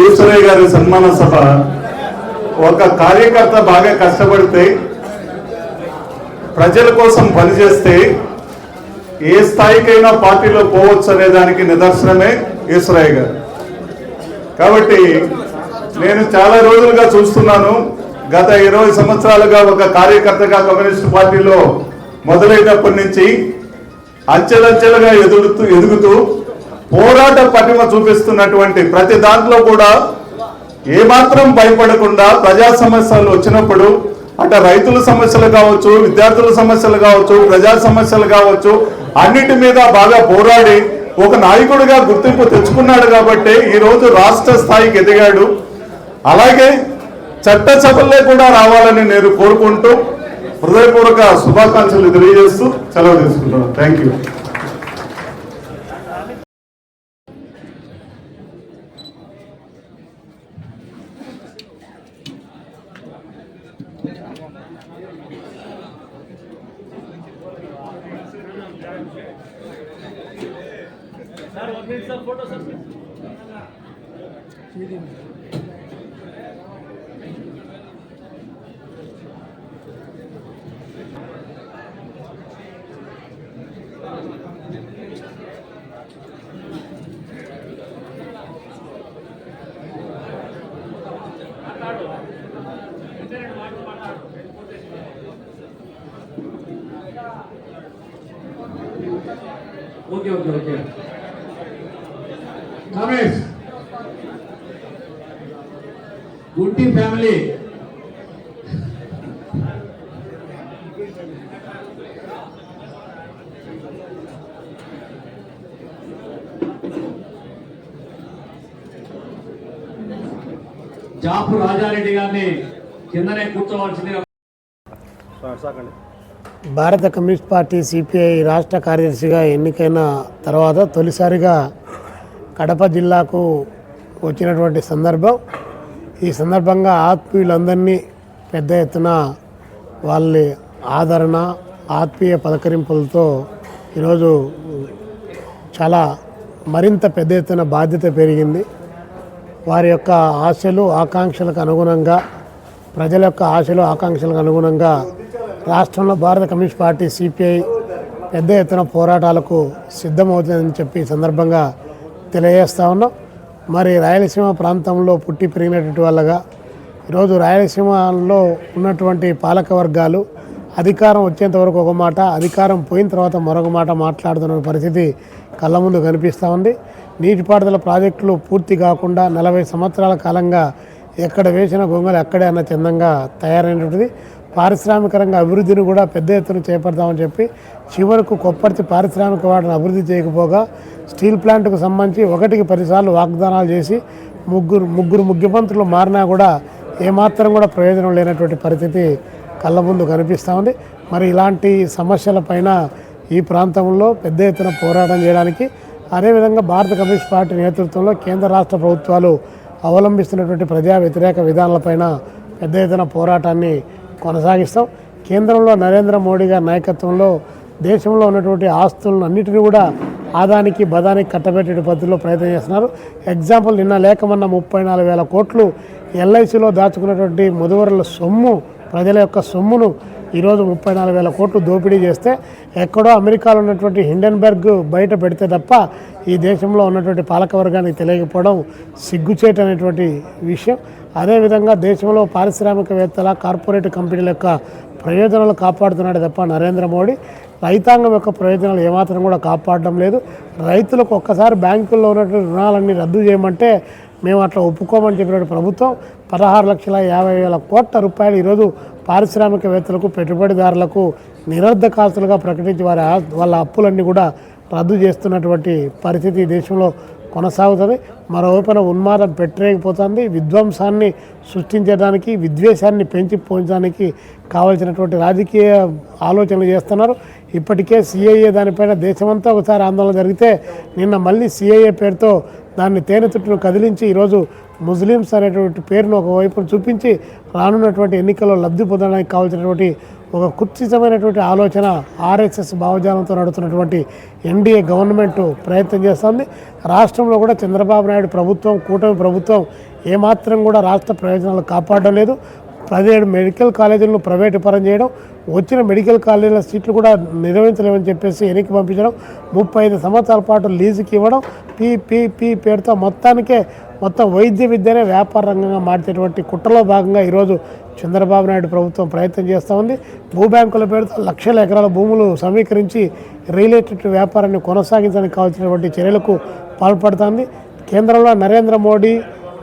ఈశ్వరయ్య గారి సన్మాన సభ ఒక కార్యకర్త బాగా కష్టపడితే ప్రజల కోసం పనిచేస్తే ఏ స్థాయికైనా పార్టీలో పోవచ్చు అనే దానికి నిదర్శనమే ఈశ్వరయ్య గారు. కాబట్టి నేను చాలా రోజులుగా చూస్తున్నాను. గత ఇరవై సంవత్సరాలుగా ఒక కార్యకర్తగా కమ్యూనిస్ట్ పార్టీలో మొదలైనప్పటి నుంచి అంచెలంచెలుగా ఎదుగుతూ ఎదుగుతూ పోరాట పటిమ చూపిస్తున్నటువంటి ప్రతి దాంట్లో కూడా ఏమాత్రం భయపడకుండా ప్రజా సమస్యలు వచ్చినప్పుడు అటు రైతుల సమస్యలు కావచ్చు విద్యార్థుల సమస్యలు కావచ్చు ప్రజా సమస్యలు కావచ్చు అన్నిటి మీద బాగా పోరాడి ఒక నాయకుడిగా గుర్తింపు తెచ్చుకున్నాడు కాబట్టి ఈ రోజు రాష్ట్ర స్థాయికి ఎదిగాడు. అలాగే చట్టసభల్లో కూడా రావాలని నేను కోరుకుంటూ హృదయపూర్వక శుభాకాంక్షలు తెలియజేస్తూ సెలవు తీసుకుంటున్నాను. Thank you okay okay okay Ramesh Gunti family. Japu Rajareddy గారిని కిందనే కూర్చోవలసిందిగా భారత కమ్యూనిస్ట్ పార్టీ సిపిఐ రాష్ట్ర కార్యదర్శిగా ఎన్నికైన తర్వాత తొలిసారిగా కడప జిల్లాకు వచ్చినటువంటి సందర్భం. ఈ సందర్భంగా ఆత్మీయులందరినీ పెద్ద ఎత్తున వాళ్ళ ఆదరణ ఆత్మీయ పలకరింపులతో ఈరోజు చాలా మరింత పెద్ద ఎత్తున బాధ్యత పెరిగింది. వారి యొక్క ఆశలు ఆకాంక్షలకు అనుగుణంగా ప్రజల యొక్క ఆశలు ఆకాంక్షలకు అనుగుణంగా రాష్ట్రంలో భారత కమ్యూనిస్ట్ పార్టీ సిపిఐ పెద్ద ఎత్తున పోరాటాలకు సిద్ధమవుతుందని చెప్పి సందర్భంగా తెలియజేస్తా ఉన్నాం. మరి రాయలసీమ ప్రాంతంలో పుట్టి పెరిగినటువంటి వాళ్ళగా ఈరోజు రాయలసీమలో ఉన్నటువంటి పాలక వర్గాలు అధికారం వచ్చేంత వరకు ఒక మాట అధికారం పోయిన తర్వాత మరొక మాట మాట్లాడుతున్న పరిస్థితి కళ్ళ ముందు కనిపిస్తూ ఉంది. నీటిపారుదల ప్రాజెక్టులు పూర్తి కాకుండా నలభై సంవత్సరాల కాలంగా ఎక్కడ వేసిన గొంగలు అక్కడే అన్న చందంగా తయారైనటువంటిది. పారిశ్రామిక రంగ అభివృద్ధిని కూడా పెద్ద ఎత్తున చేపడతామని చెప్పి చివరకు కొప్పర్తి పారిశ్రామిక వాటిని అభివృద్ధి చేయకపోగా స్టీల్ ప్లాంట్కు సంబంధించి ఒకటికి పదిసార్లు వాగ్దానాలు చేసి ముగ్గురు ముగ్గురు ముఖ్యమంత్రులు మారినా కూడా ఏమాత్రం కూడా ప్రయోజనం లేనటువంటి పరిస్థితి కళ్ళ ముందు కనిపిస్తూ ఉంది. మరి ఇలాంటి సమస్యలపైన ఈ ప్రాంతంలో పెద్ద ఎత్తున పోరాటం చేయడానికి అదేవిధంగా భారత కమ్యూనిస్ట్ పార్టీ నేతృత్వంలో కేంద్ర రాష్ట్ర ప్రభుత్వాలు అవలంబిస్తున్నటువంటి ప్రజా వ్యతిరేక విధానాలపైన పెద్ద ఎత్తున పోరాటాన్ని కొనసాగిస్తాం. కేంద్రంలో నరేంద్ర మోడీ గారి నాయకత్వంలో దేశంలో ఉన్నటువంటి ఆస్తులను అన్నిటిని కూడా ఆదానికి బదానికి కట్టబెట్టే పద్ధతిలో ప్రయత్నం చేస్తున్నారు. ఎగ్జాంపుల్ నిన్న లేకమన్న ముప్పై నాలుగు వేల కోట్లు ఎల్ఐసిలో దాచుకున్నటువంటి ముదువరుల సొమ్ము ప్రజల యొక్క సొమ్మును ఈరోజు ముప్పై నాలుగు వేల కోట్లు దోపిడీ చేస్తే ఎక్కడో అమెరికాలో ఉన్నటువంటి హిండెన్బర్గ్ బయట పెడితే తప్ప ఈ దేశంలో ఉన్నటువంటి పాలకవర్గానికి తెలియకపోవడం సిగ్గుచేటనేటువంటి విషయం. అదేవిధంగా దేశంలో పారిశ్రామికవేత్తల కార్పొరేట్ కంపెనీల యొక్క ప్రయోజనాలు కాపాడుతున్నాడు తప్ప నరేంద్ర మోడీ. రైతాంగం యొక్క ప్రయోజనాలు ఏమాత్రం కూడా కాపాడడం లేదు. రైతులకు ఒక్కసారి బ్యాంకుల్లో ఉన్నటువంటి రుణాలన్నీ రద్దు చేయమంటే మేము అట్లా ఒప్పుకోమని చెప్పినటువంటి ప్రభుత్వం పదహారు లక్షల యాభై వేల కోట్ల రూపాయలు ఈరోజు పారిశ్రామికవేత్తలకు పెట్టుబడిదారులకు నిరర్ధకాస్తులుగా ప్రకటించి వారి వాళ్ళ అప్పులన్నీ కూడా రద్దు చేస్తున్నటువంటి పరిస్థితి దేశంలో కొనసాగుతుంది. మరోవైపున ఉన్మాదం పెట్టలేకపోతుంది. విధ్వంసాన్ని సృష్టించడానికి విద్వేషాన్ని పెంచి పోయించడానికి కావలసినటువంటి రాజకీయ ఆలోచనలు చేస్తున్నారు. ఇప్పటికే సిఐఏ దానిపైన దేశమంతా ఒకసారి ఆందోళన జరిగితే నిన్న మళ్ళీ సిఐఏ పేరుతో దాన్ని తేనె తుట్టును కదిలించి ఈరోజు ముస్లిమ్స్ అనేటువంటి పేరును ఒకవైపు చూపించి రానున్నటువంటి ఎన్నికల్లో లబ్ధి పొందడానికి కావాల్సినటువంటి ఒక కుత్సితమైనటువంటి ఆలోచన ఆర్ఎస్ఎస్ భావజాలంతో నడుతున్నటువంటి ఎన్డీఏ గవర్నమెంట్ ప్రయత్నం చేస్తుంది. రాష్ట్రంలో కూడా చంద్రబాబు నాయుడు ప్రభుత్వం కూటమి ప్రభుత్వం ఏమాత్రం కూడా రాష్ట్ర ప్రయోజనాలు కాపాడడం లేదు. పదిహేడు మెడికల్ కాలేజీలను ప్రైవేటు పరం చేయడం వచ్చిన మెడికల్ కాలేజీల సీట్లు కూడా నిర్వహించలేమని చెప్పేసి వెనక్కి పంపించడం ముప్పై ఐదు సంవత్సరాల పాటు లీజుకి ఇవ్వడం పీపీపీ పేరుతో మొత్తానికే మొత్తం వైద్య విద్యనే వ్యాపార రంగంగా మార్చేటువంటి కుట్రలో భాగంగా ఈరోజు చంద్రబాబు నాయుడు ప్రభుత్వం ప్రయత్నం చేస్తూ ఉంది. భూ బ్యాంకుల పేరుతో లక్షల ఎకరాల భూములు సమీకరించి రియల్ ఎస్టేట్ వ్యాపారాన్ని కొనసాగించడానికి కావాల్సినటువంటి చర్యలకు పాల్పడుతోంది. కేంద్రంలో నరేంద్ర మోడీ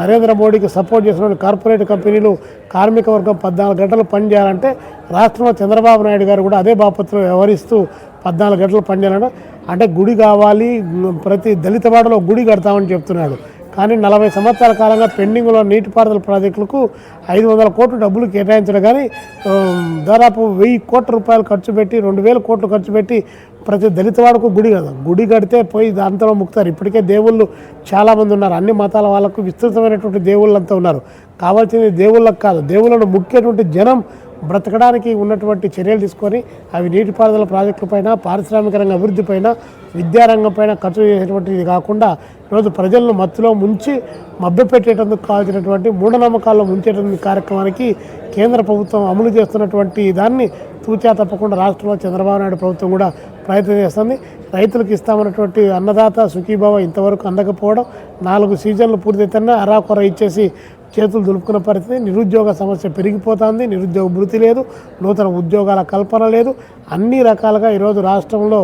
నరేంద్ర మోడీకి సపోర్ట్ చేసిన కార్పొరేట్ కంపెనీలు కార్మిక వర్గం పద్నాలుగు గంటలు పనిచేయాలంటే రాష్ట్రంలో చంద్రబాబు నాయుడు గారు కూడా అదే బాపత్లో వ్యవహరిస్తూ పద్నాలుగు గంటలు పనిచేయాలంటే అంటే గుడి కావాలి ప్రతి దళిత వాడలో గుడి కడతామని చెప్తున్నాడు. కానీ నలభై సంవత్సరాల కాలంగా పెండింగ్లో నీటిపారుదల ప్రాజెక్టులకు ఐదు వందల కోట్లు డబ్బులు కేటాయించడం కానీ దాదాపు వెయ్యి కోట్ల రూపాయలు ఖర్చు పెట్టి రెండు వేల కోట్లు ఖర్చు పెట్టి ప్రతి దళితవాడకు గుడి కదా. గుడి కడితే పోయి దాంతో ముక్తారు ఇప్పటికే దేవుళ్ళు చాలామంది ఉన్నారు. అన్ని మతాల వాళ్ళకు విస్తృతమైనటువంటి దేవుళ్ళంతా ఉన్నారు. కావాల్సింది దేవుళ్ళకు కాదు. దేవుళ్ళను ముఖ్యటువంటి జనం బ్రతకడానికి ఉన్నటువంటి చర్యలు తీసుకొని అవి నీటిపారుదల ప్రాజెక్టులపైన పారిశ్రామిక రంగ అభివృద్ధిపైన విద్యారంగంపైన ఖర్చు చేసేటువంటిది కాకుండా ఈరోజు ప్రజలను మత్తులో ముంచి మభ్యపెట్టేటందుకు కావాల్సినటువంటి మూఢనమ్మకాల్లో ముంచేటువంటి కార్యక్రమానికి కేంద్ర ప్రభుత్వం అమలు చేస్తున్నటువంటి దాన్ని తూచా తప్పకుండా రాష్ట్రంలో చంద్రబాబు నాయుడు ప్రభుత్వం కూడా ప్రయత్నం చేస్తుంది. రైతులకు ఇస్తామన్నటువంటి అన్నదాత సుఖీభావ ఇంతవరకు అందకపోవడం నాలుగు సీజన్లు పూర్తయితేనే అరాకొర ఇచ్చేసి చేతులు దులుపుకున్న పరిస్థితి నిరుద్యోగ సమస్య పెరిగిపోతుంది నిరుద్యోగ భృతి లేదు నూతన ఉద్యోగాల కల్పన లేదు. అన్ని రకాలుగా ఈరోజు రాష్ట్రంలో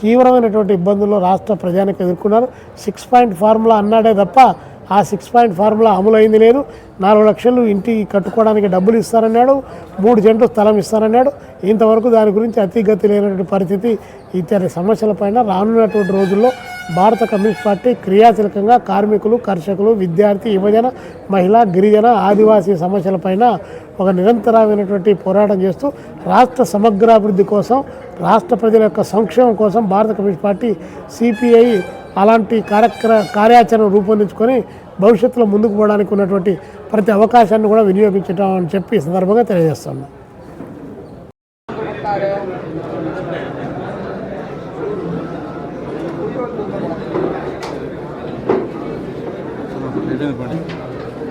తీవ్రమైనటువంటి ఇబ్బందుల్లో రాష్ట్ర ప్రజానికి ఎదుర్కొన్నారు. సిక్స్ పాయింట్ ఫార్ములా అన్నాడే తప్ప ఆ సిక్స్ పాయింట్ ఫార్ములా అమలైంది లేదు. నాలుగు లక్షలు ఇంటికి కట్టుకోవడానికి డబ్బులు ఇస్తారన్నాడు మూడు జంటలు స్థలం ఇస్తారన్నాడు ఇంతవరకు దాని గురించి అతిగతి లేనటువంటి పరిస్థితి ఇతర సమస్యలపైన రానున్నటువంటి రోజుల్లో భారత కమ్యూనిస్ట్ పార్టీ క్రియాశీలకంగా కార్మికులు కర్షకులు విద్యార్థి యువజన మహిళ గిరిజన ఆదివాసీ సమస్యలపైన ఒక నిరంతరమైనటువంటి పోరాటం చేస్తూ రాష్ట్ర సమగ్రాభివృద్ధి కోసం రాష్ట్ర ప్రజల యొక్క సంక్షేమం కోసం భారత కమ్యూనిస్ట్ పార్టీ సిపిఐ అలాంటి కార్యక్ర కార్యాచరణ రూపొందించుకొని భవిష్యత్తులో ముందుకు పోవడానికి ఉన్నటువంటి ప్రతి అవకాశాన్ని కూడా వినియోగించడం అని చెప్పి సందర్భంగా తెలియజేస్తున్నాం.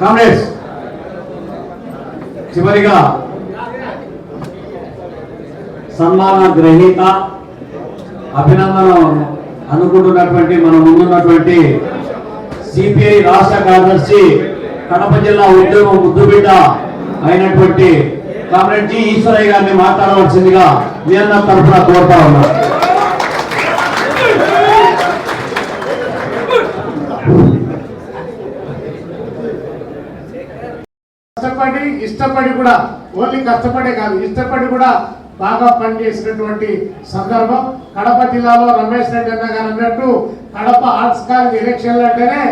కాంగ్రెస్. చివరిగా సన్మాన గ్రహీత అభినందన అనుకుంటున్నటువంటి మన ముందున్నటువంటి సిపిఐ రాష్ట్ర కార్యదర్శి కడప జిల్లా ఉద్యోగం ముద్దుబిడ్డ అయినటువంటి కామ్రేడ్ జి ఈశ్వరయ్య గారిని మాట్లాడవలసిందిగా మీ తరఫున కోరుతా ఉన్నా. కష్టపడి ఇష్టపడి కూడా ఓన్లీ కష్టపడే కాదు ఇష్టపడి కూడా బాగా పనిచేసినటువంటి సందర్భం. కడప జిల్లాలో రమేష్ రెడ్డి అన్న గారు అన్నట్టు కడప ఆర్ట్స్ కాలేజ్ ఎలక్షన్లు అంటేనే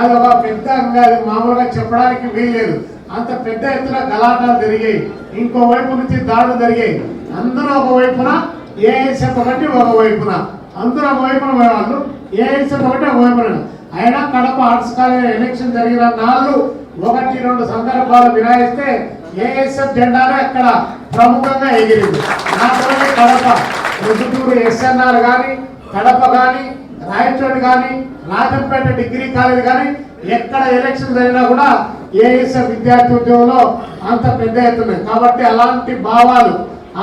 అది ఒక పెద్ద అంగా మామూలుగా చెప్పడానికి వీల్లేదు. అంత పెద్ద ఎత్తున గలాటాలు జరిగాయి. ఇంకో వైపు నుంచి దాడులు జరిగాయి. అందరూ ఒక వైపున ఏఎస్ఎఫ్ ఒకటి ఒక వైపున. అందరూ ఒక వైపున వాళ్ళు ఏఎస్ఎఫ్ ఒకటి ఒక వైపున. అయినా కడప ఆర్ట్స్ కాలేజ్ ఎలక్షన్ జరిగిన నాళ్ళు ఒకటి రెండు సందర్భాలు వినాయిస్తే ఏఎస్ఎఫ్ జెండానే అక్కడ ప్రముఖంగా ఎగిరింది? నాతోనే కడప. రుజుటూరు ఎస్ఎన్ఆర్ కానీ కడప కానీ రాయచోటి కానీ రాజంపేట డిగ్రీ కాలేజ్ కానీ ఎక్కడ ఎలక్షన్ జరిగినా కూడా ఏఎస్ఎఫ్ విద్యార్థి ఉద్యోగంలో అంత పెద్ద ఎత్తున కాబట్టి అలాంటి భావాలు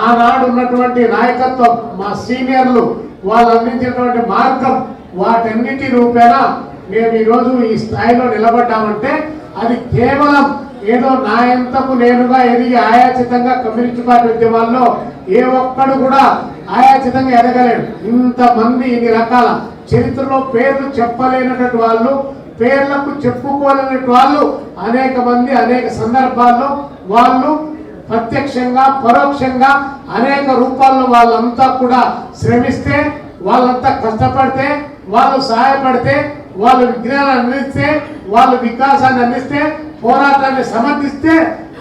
ఆనాడు ఉన్నటువంటి నాయకత్వం మా సీనియర్లు వాళ్ళు అందించినటువంటి మార్గం వాటన్నిటి రూపేణా మేము ఈరోజు ఈ స్థాయిలో నిలబడ్డామంటే అది కేవలం ఏదో నా ఎంతకు నేనుగా ఎదిగి ఆయాచితంగా కమ్యూనిస్ట్ పార్టీ ఉద్యమాల్లో ఏ ఒక్కడు కూడా ఆయాచితంగా ఎదగలేడు. ఇంతమంది ఇన్ని రకాల చరిత్రలో పేర్లు చెప్పలేనటువంటి వాళ్ళు పేర్లకు చెప్పుకోలేని వాళ్ళు అనేక మంది అనేక సందర్భాల్లో వాళ్ళు ప్రత్యక్షంగా పరోక్షంగా అనేక రూపాల్లో వాళ్ళంతా కూడా శ్రమిస్తే వాళ్ళంతా కష్టపడితే వాళ్ళు సహాయపడితే వాళ్ళు విజ్ఞానాన్ని అందిస్తే వాళ్ళు వికాసాన్ని అందిస్తే పోరాటాన్ని సమర్థిస్తే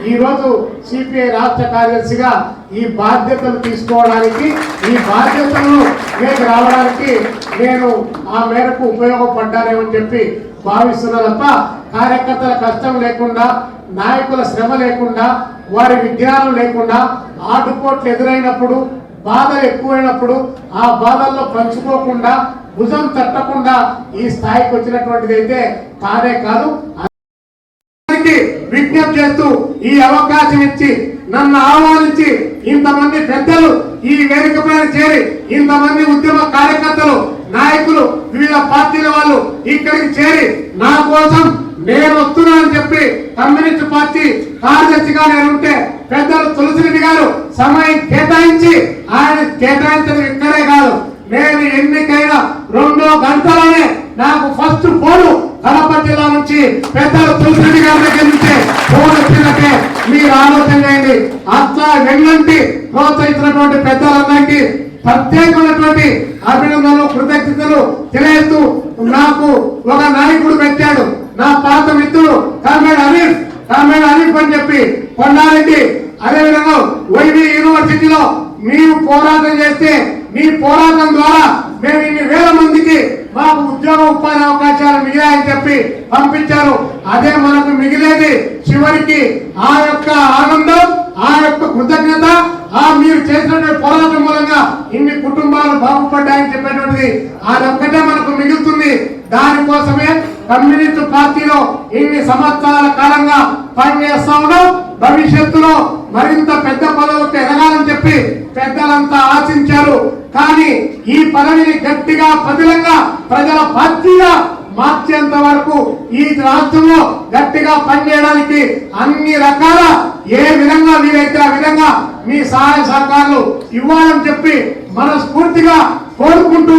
ఈరోజు సిపిఐ రాష్ట్ర కార్యదర్శిగా ఈ బాధ్యతలు తీసుకోవడానికి ఈ బాధ్యతలను మీకు రావడానికి నేను ఆ మేరకు ఉపయోగపడ్డానేమని చెప్పి భావిస్తున్నా తప్ప కార్యకర్తల కష్టం లేకుండా నాయకుల శ్రమ లేకుండా వారి విజ్ఞానం లేకుండా ఆటుపోట్లు ఎదురైనప్పుడు బాధలు ఎక్కువైనప్పుడు ఆ బాధల్లో పంచుకోకుండా భుజం తట్టకుండా ఈ స్థాయికి వచ్చినటువంటిది అయితే కానే కాదు. చేస్తూ ఈ అవకాశం ఇచ్చి నన్ను ఆహ్వానించి ఇంతమంది పెద్దలు ఈ వేదిక పైన చేరి ఇంతమంది ఉద్యమ కార్యకర్తలు నాయకులు వివిధ పార్టీల వాళ్ళు ఇక్కడికి చేరి నా కోసం నేను వస్తున్నానని చెప్పి కమ్యూనిస్ట్ పార్టీ కార్యదర్శిగా నేను ఉంటే పెద్దలు తులసిరెడ్డి గారు సమయం కేటాయించి ఆయన కేటాయించడం ఇక్కడే కాదు. నేను ఎన్నికైన రెండో గంటలోనే నాకు ఫస్ట్ ఫోన్ కడప జిల్లా నుంచి పెద్దలు తులసిరెడ్డి గారి దగ్గర నుంచే ఫోన్ వచ్చినట్టే మీరు ఆలోచన చేయండి. అట్లా వెన్నంటి ప్రోత్సహించినటువంటి పెద్దలందరికీ ప్రత్యేకమైనటువంటి అభినందనలు కృతజ్ఞతలు తెలియజేస్తూ నాకు ఒక నాయకుడు పెట్టాడు. నా పాత మిత్రుడు కామేడ్ హరీఫ్ కామేడ్ హరీఫ్ అని చెప్పి కొండారెడ్డి. అదేవిధంగా వైవి యూనివర్సిటీలో మీరు పోరాటం చేస్తే మీ పోరాటం ద్వారా మేము ఇన్ని వేల మందికి మాకు ఉద్యోగ ఉపాధి అవకాశాలు మిగిలాయని చెప్పి పంపించారు. అదే మనకు మిగిలేది. చివరికి ఆ యొక్క ఆనందం ఆ యొక్క కృతజ్ఞత ఆ మీరు చేసినటువంటి పోరాటం మూలంగా ఇన్ని కుటుంబాలు బాగుపడ్డాయని చెప్పేటువంటిది అదొక్కటే మనకు మిగులుతుంది. దానికోసమే కమ్యూనిస్ట్ పార్టీలో ఇన్ని సంవత్సరాల కాలంగా పనిచేస్తా ఉన్నాం. భవిష్యత్తులో మరింత పెద్ద పదవులకు ఎదగాలని చెప్పి పెద్దలంతా ఆశించారు. కానీ ఈ పదవిని గట్టిగా పదిలంగా ప్రజల పార్టీగా మార్చేంత వరకు ఈ రాష్ట్రంలో గట్టిగా పనిచేయడానికి అన్ని రకాల ఏ విధంగా వీలైతే ఆ విధంగా మీ సహాయ సహకారాలు ఇవ్వాలని చెప్పి మనస్ఫూర్తిగా కోరుకుంటూ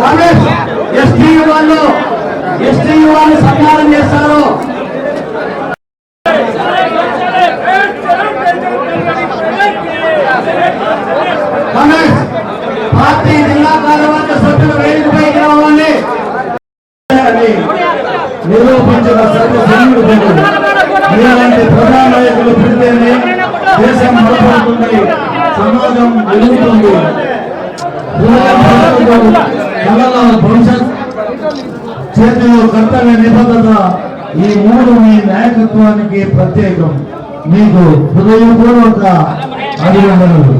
కాంగ్రెస్ ఎస్టీ వాళ్ళు ఎస్టీ వాళ్ళు సన్మానం చేస్తారు. కాంగ్రెస్ పార్టీ జిల్లా కార్యవర్గ సభ్యులు వేదికపైకి రావాలని నిరూపించిన సర్వసైనికుడు ప్రజలు మీలాంటి ప్రజా నాయకులు పెడితేనే దేశం బలపడుతుంది సమాజం అడుగుతుంది కళల భవిష్యత్ చేతిలో కర్తవ్య నిబద్ధత ఈ మూడు మీ నాయకత్వానికి ప్రత్యేకం. మీకు హృదయపూర్వక అభినందనలు.